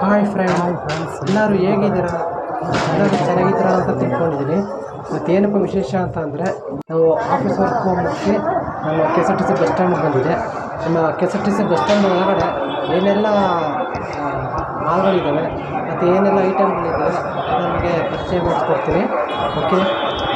Hi friend hi friends ಎಲ್ಲರೂ ಹೇಗಿದ್ದೀರಾ? ಎಲ್ಲರೂ ಚೆನ್ನಾಗಿದ್ದೀರಾ ಅಂತ ತಿಳ್ಕೊಂಡಿದ್ದೀನಿ. ಮತ್ತು ಏನಪ್ಪ ವಿಶೇಷ ಅಂತ ಅಂದರೆ ನಾವು ಆಫೀಸ್ ವರ್ಕ್ ಮುಗಿಸಿ ನಮ್ಮ K S R T C bus stand ಬಂದಿದೆ. ನಮ್ಮ K S R T C bus stand ಒಳಗಡೆ ಏನೆಲ್ಲ ಮಾಲ್ಗಳಿದ್ದಾವೆ ಮತ್ತು ಏನೆಲ್ಲ ಐಟಮ್ಗಳಿದ್ದಾವೆ ನಮಗೆ ಪರಿಚಯ ಮಾಡಿಸ್ಕೊಡ್ತೀನಿ. ಓಕೆ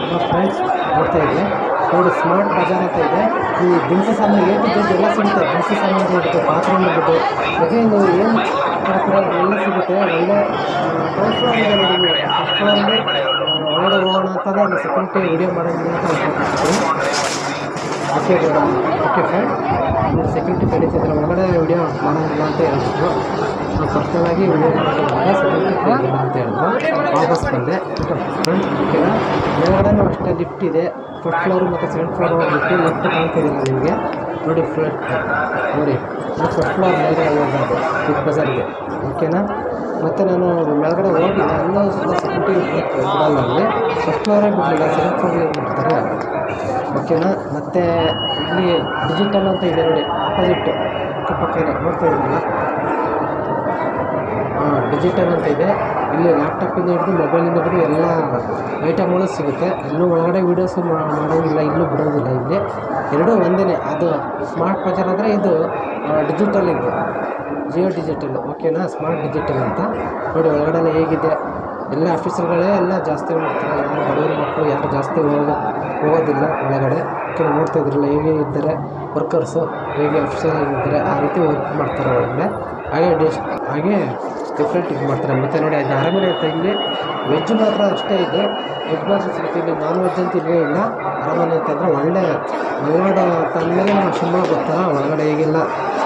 ನಮ್ಮ ಫ್ರೆಂಡ್ಸ್ ನೋಡ್ತಾ ಇದ್ವಿ ನೋಡಿ ಸ್ಮಾರ್ಟ್ ಬಜಾರ್ ಅಂತ ಇದೆ. ಈ ದಿನಸಿ ಸಾಮಾನು ಎ ಟು ಎಲ್ಲ ಸಿಗುತ್ತೆ. ದಿನಸಿ ಸಾಮಾನು ಹಿಡಿದು ಪಾತ್ರೆ ಇರ್ಬೋದು ಅದೇ ನೀವು ಏನು ಮಾಡ್ತೀರ ಎಲ್ಲ ಸಿಗುತ್ತೆ. ಒಳ್ಳೆ ಒಳಗಡೆ ಹೋಗೋಣ ಅಂತಂದರೆ ಅದು ಸೆಕ್ಯೂರಿಟಿ ವಿಡಿಯೋ ಮಾಡೋದಿಲ್ಲ ಅಂತ ಓಕೆ ಓಕೆ ಫ್ರೆಂಡ್ ಸೆಕ್ಯೂರಿಟಿ ಕರೀತಿದ್ರೆ ಒಳಗಡೆ ವಿಡಿಯೋ ಮಾಡೋದಿಲ್ಲ ಅಂತ ಹೇಳಿದ್ರು ಪರ್ಸ್ನಲಾಗಿ ವಿಡಿಯೋ ಮಾಡೋದಿಲ್ಲ ಸೆಕ್ಯೂರಿಟಿ ಅಂತ ಹೇಳಿದ್ರು ವಾಪಸ್ ಬಂದೆ. ಫ್ರೆಂಡ್ ಓಕೆನಾ ಮೇಲ್ಗಡೆನೂ ಅಷ್ಟೇ ಲಿಫ್ಟ್ ಇದೆ. ಫಸ್ಟ್ ಫ್ಲೋರ್ ಮತ್ತು ಸೆಕೆಂಡ್ ಫ್ಲೋರ್ ಹೋಗ್ಬಿಟ್ಟು ಲಿಫ್ಟ್ ಕಾಣ್ತಿದೆ ನಿಮಗೆ. ನೋಡಿ ಫ್ಲೋರ್ ನೋಡಿ. ಫಸ್ಟ್ ಫ್ಲೋರ್ ಮೇಲ್ಗಡೆ ಹೋಗ್ಬಾರ್ದು ಬಿಗ್ ಬಜಾರ್ಗೆ ಓಕೆನಾ ಮತ್ತು ನಾನು ಮೇಲ್ಗಡೆ ಹೋಗಿ ಎಲ್ಲ ಸೆಕ್ಯೂರಿಟಿ ಅಲ್ಲಿ. ಫಸ್ಟ್ ಫ್ಲೋರೇ ಬಿಡಲಿಲ್ಲ ಸೆಕೆಂಡ್ ಫ್ಲೋರಿಗೆ ಬಿಡ್ತಾರೆ? ಓಕೆನಾ ಮತ್ತು ಇಲ್ಲಿ ಡಿಜಿಟಲ್ ಅಂತ ಇದೆ ನೋಡಿ. ಆಪೋಸಿಟ್ ಅಕ್ಕಪಕ್ಕನೇ ನೋಡ್ತಾ ಇದ್ದೀರಲ್ಲ ಹಾಂ ಡಿಜಿಟಲ್ ಅಂತ ಇದೆ. ಇಲ್ಲಿ ಲ್ಯಾಪ್ಟಾಪಿಂದ ಹಿಡಿದು ಮೊಬೈಲಿಂದ ಹಿಡಿದು ಎಲ್ಲ ಐಟಮ್ಗಳು ಸಿಗುತ್ತೆ. ಎಲ್ಲೂ ಒಳಗಡೆ ವೀಡಿಯೋಸು ಮಾಡೋದಿಲ್ಲ ಇಲ್ಲೂ ಬಿಡೋದಿಲ್ಲ ಇಲ್ಲಿ. ಎರಡೂ ಒಂದೇ ಅದು ಸ್ಮಾರ್ಟ್ ಬಜಾರ್ ಅಂದರೆ ಇದು ಡಿಜಿಟಲ್ ಇದು. ಜಿಯೋ ಡಿಜಿಟಲ್ ಓಕೆನಾ ಸ್ಮಾರ್ಟ್ ಡಿಜಿಟಲ್ ಅಂತ. ನೋಡಿ ಒಳಗಡೆ ಹೇಗಿದೆ. ಎಲ್ಲ ಆಫೀಸರ್ಗಳೇ ಎಲ್ಲ ಜಾಸ್ತಿ ಮಾಡ್ತಾರೆ. ಯಾರು ಬಡವರು ಮಕ್ಕಳು, ಯಾರು ಜಾಸ್ತಿ ಹೋಗೋ ಹೋಗೋದಿಲ್ಲ ಒಳಗಡೆ. ಓಕೆ ನೋಡ್ತಾ ಇದ್ರಲ್ಲ, ಹೇಗೆ ಇದ್ದಾರೆ ವರ್ಕರ್ಸು ಹೇಗೆ ಆಫೀಸರ್ ಆಗಿದ್ದಾರೆ, ಆ ರೀತಿ ವರ್ಕ್ ಮಾಡ್ತಾರೆ ಒಳಗಡೆ. ಹಾಗೆ ಡಿಶ್ ಹಾಗೆ ಡಿಫ್ರೆಂಟ್ ಇದು ಮಾಡ್ತಾರೆ. ಮತ್ತು ನೋಡಿ ಅದು ಅರಮನೆ ಅಂತ ಇಲ್ಲಿ ವೆಜ್ ಮಾತ್ರ ಅಷ್ಟೇ ಇದೆ. ವೆಜ್ ಮಾತ್ರ ಸಿಗುತ್ತೆ. ಇಲ್ಲಿ ನಾನ್ ವೆಜ್ ಅಂತ ಇಲ್ಲ. ಅರಮನೆ ಅಂತಂದರೆ ಒಳ್ಳೆ ಒಳಗಡೆ ತಂದಮೇಲೆ ನಮ್ಗೆ ಶಿವಮೊಗ್ಗ ಗೊತ್ತಲ್ಲ ಒಳಗಡೆ ಹೇಗೆಲ್ಲ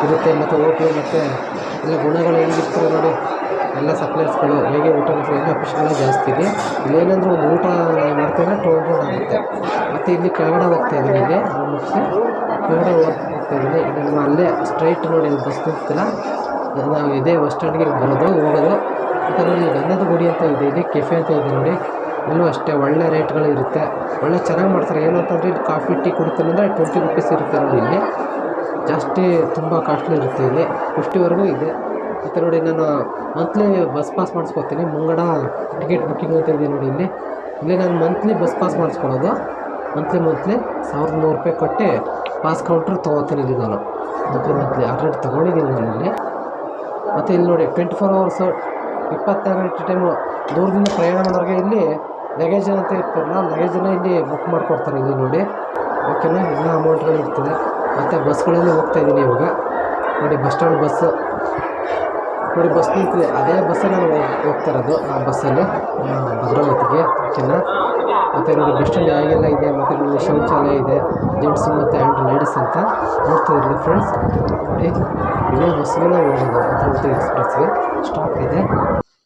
ಇರುತ್ತೆ? ಮತ್ತು ಓಟ್ಲು ಮತ್ತು ಎಲ್ಲ ಗುಣಗಳು ಹೆಂಗಿರ್ತದೆ ನೋಡಿ? ಎಲ್ಲ ಸಪ್ಲೈಸ್ಗಳು ಹೇಗೆ ಊಟ ಎಲ್ಲ ಜಾಸ್ತಿ ಇದೆ. ಇಲ್ಲೇನಂದ್ರೆ ಒಂದು ಊಟ ಮಾಡ್ತೇವೆ ಟೋಲ್ ರೋಡ್ ಆಗುತ್ತೆ. ಮತ್ತು ಇಲ್ಲಿ ಕೆಳಗಡೆ ಹೋಗ್ತಾ ಇದ್ದೀನಿ ಇಲ್ಲಿ. ಮುಗಿಸಿ ಕೆಳಗಡೆ ಹೋಗ್- ಹೋಗ್ತಾ ಇದ್ದೀನಿ. ಇಲ್ಲಿ ನಾವು ಅಲ್ಲೇ ಸ್ಟ್ರೈಟ್ ನೋಡಿ, ಬಸ್ ನಿಂತಿಲ್ಲ. ನಾವು ಇದೇ, ಬಸ್ ಸ್ಟ್ಯಾಂಡ್ಗೆ ಬರೋದು ಹೋಗೋದು. ಮತ್ತು ನೋಡಿ ಗಂಧದ ಗುಡಿ ಅಂತ ಇದೆ, ಇಲ್ಲಿ ಕೆಫೆ ಅಂತ ಇದೆ ನೋಡಿ. ಇಲ್ಲೂ ಅಷ್ಟೇ ಒಳ್ಳೆ ರೇಟ್ಗಳು ಇರುತ್ತೆ. ಒಳ್ಳೆ ಚೆನ್ನಾಗಿ ಮಾಡ್ತಾರೆ. ಏನು ಅಂತಂದರೆ ಇಲ್ಲಿ ಕಾಫಿ, ಟೀ ಕುಡಿತೀನಿ ಅಂದರೆ ಟ್ವೆಂಟಿ ರುಪೀಸ್ ಇರುತ್ತೆ ನೋಡಿ ಇಲ್ಲಿ. ಜಾಸ್ತಿ ತುಂಬ ಕಾಸ್ಟ್ಲಿ ಇರುತ್ತೆ ಇಲ್ಲಿ. ಫಿಫ್ಟಿವರೆಗೂ ಇದೆ. ಮತ್ತು ನೋಡಿ ನಾನು ಮಂತ್ಲಿ ಬಸ್ ಪಾಸ್ ಮಾಡಿಸ್ಕೊತೀನಿ. ಮುಂಗಡ ಟಿಕೆಟ್ ಬುಕ್ಕಿಂಗ್ ಅಂತ ಇದೆ ನೋಡಿ ಇಲ್ಲಿ. ಇಲ್ಲಿ ನಾನು ಮಂತ್ಲಿ ಬಸ್ ಪಾಸ್ ಮಾಡಿಸ್ಕೊಳ್ಳೋದು. ಮಂತ್ಲಿ ಮಂತ್ಲಿ ಸಾವಿರದ ನೂರು ರೂಪಾಯಿ ಕೊಟ್ಟು ಪಾಸ್ ಕೌಂಟ್ರ್ ತೊಗೋತೀನಿ ಇಲ್ಲಿ ನಾನು. ಮಂತ್ಲಿ ಮಂತ್ಲಿ ಆಲ್ರೆಡಿ ತೊಗೊಂಡಿದ್ದೀನಿ ನಾನು ಇಲ್ಲಿ. ಮತ್ತು ಇಲ್ಲಿ ನೋಡಿ ಟ್ವೆಂಟಿ ಫೋರ್ ಅವರ್ಸು ಇಪ್ಪತ್ನಾಲ್ಕು ಗಂಟೆ ಟೈಮು ದೂರದಿಂದ ಪ್ರಯಾಣ ಮಾಡೋರಿಗೆ ಇಲ್ಲಿ ಲಗೇಜ್ ಅಂತ ಇರ್ತಾರಲ್ಲ ಲಗೇಜನ್ನು ಇಲ್ಲಿ ಬುಕ್ ಮಾಡಿಕೊಡ್ತಾರೆ ಇಲ್ಲಿ ನೋಡಿ. ಓಕೆನಾ ಎಲ್ಲ ಅಮೌಂಟ್ಗಳು ಇರ್ತದೆ. ಮತ್ತು ಬಸ್ಗಳಲ್ಲಿ ಹೋಗ್ತಾ ಇದ್ದೀನಿ ಇವಾಗ. ನೋಡಿ ಬಸ್ ಸ್ಟ್ಯಾಂಡ್ ಬಸ್ ನೋಡಿ ಬಸ್ ನಿಂತಿದೆ. ಅದೇ ಬಸ್ಸಲ್ಲಿ ನಾನು ಹೋಗ್- ಹೋಗ್ತಾ ಇರೋದು, ಆ ಬಸ್ಸಲ್ಲಿ ಭದ್ರಾವತಿಗೆ. ಓಕೆನಾ ಮತ್ತು ನೋಡಿ ಬಸ್ ಸ್ಟ್ಯಾಂಡ್ ಹೇಗೆಲ್ಲ ಇದೆ. ಮತ್ತು ಇಲ್ಲಿ ಶೌಚಾಲಯ ಇದೆ. ಜೆಂಟ್ಸ್ ಮತ್ತು ಆ್ಯಂಡ್ ಲೇಡೀಸ್ ಅಂತ ನೋಡ್ತಾ ಇರಲಿ ಫ್ರೆಂಡ್ಸ್ ನೋಡಿ ಇದೇ ಬಸ್ಸಿಗೆಲ್ಲ ಹೋಗೋದು ಭದ್ರಾವತಿ ಎಕ್ಸ್ಪ್ರೆಸ್ಗೆ ಸ್ಟಾಪ್ ಇದೆ.